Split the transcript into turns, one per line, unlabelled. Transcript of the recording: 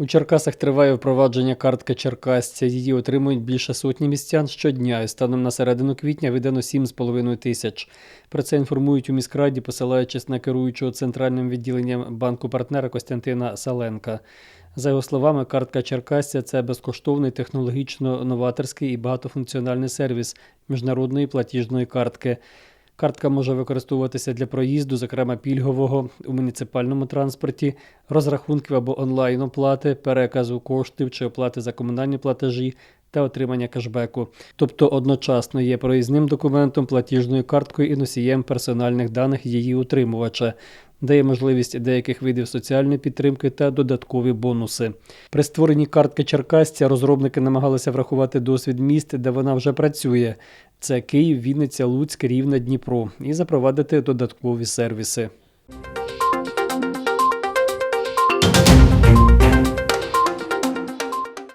У Черкасах триває впровадження картки Черкасця. Її отримують більше сотні містян щодня. І станом на середину квітня видано 7,5 тисяч. Про це інформують у міськраді, посилаючись на керуючого центральним відділенням банку партнера Костянтина Саленка. За його словами, картка Черкасця це безкоштовний технологічно новаторський і багатофункціональний сервіс міжнародної платіжної картки. Картка може використовуватися для проїзду, зокрема пільгового у муніципальному транспорті, розрахунків або онлайн оплати, переказу коштів чи оплати за комунальні платежі та отримання кешбеку. Тобто одночасно є проїзним документом, платіжною карткою і носієм персональних даних її утримувача. Дає можливість деяких видів соціальної підтримки та додаткові бонуси. При створенні картки Черкасця розробники намагалися врахувати досвід міст, де вона вже працює. Це Київ, Вінниця, Луцьк, Рівне, Дніпро, і запровадити додаткові сервіси.